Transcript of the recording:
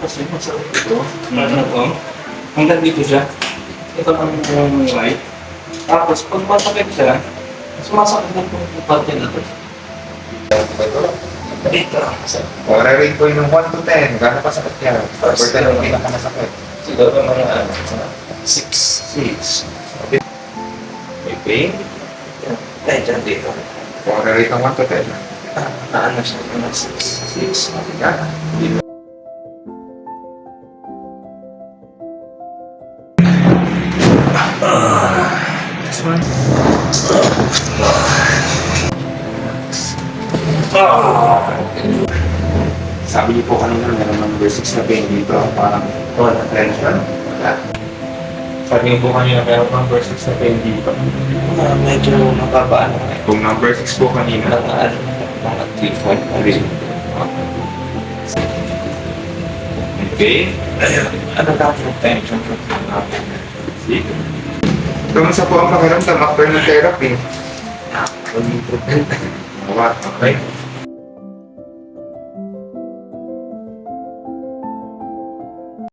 kasi masarap ito. Ano to? Hanggang dito siya. Ito ang yung right. Tapos pag masakit siya, sumasakit na itong parte na to. Dito. O, rate ko yung 1 to 10. Gano'n pa sakit yan? Or 10 yung pinakamasakit. Siguro mga ano, mga six. Six. May pain. Dahil dyan dito. O, rate ng 1 to 10. Ah, ano siya? Mga six. Six. Yan. One. Ah. Sabi niyo po kanina meron number 6 na pain dito. Parang Wala. tension. Wala. Sabi niyo po kanina meron pang versus na pain dito. Uh, medyo mababa eh. Kung number 6 po kanina, Mga ano, mga 3-5 na rin. Okay. Ayun. Ano dapat tension? sige. Kamusta po ang pakiramdam after ng therapy? Improvement. What? Okay.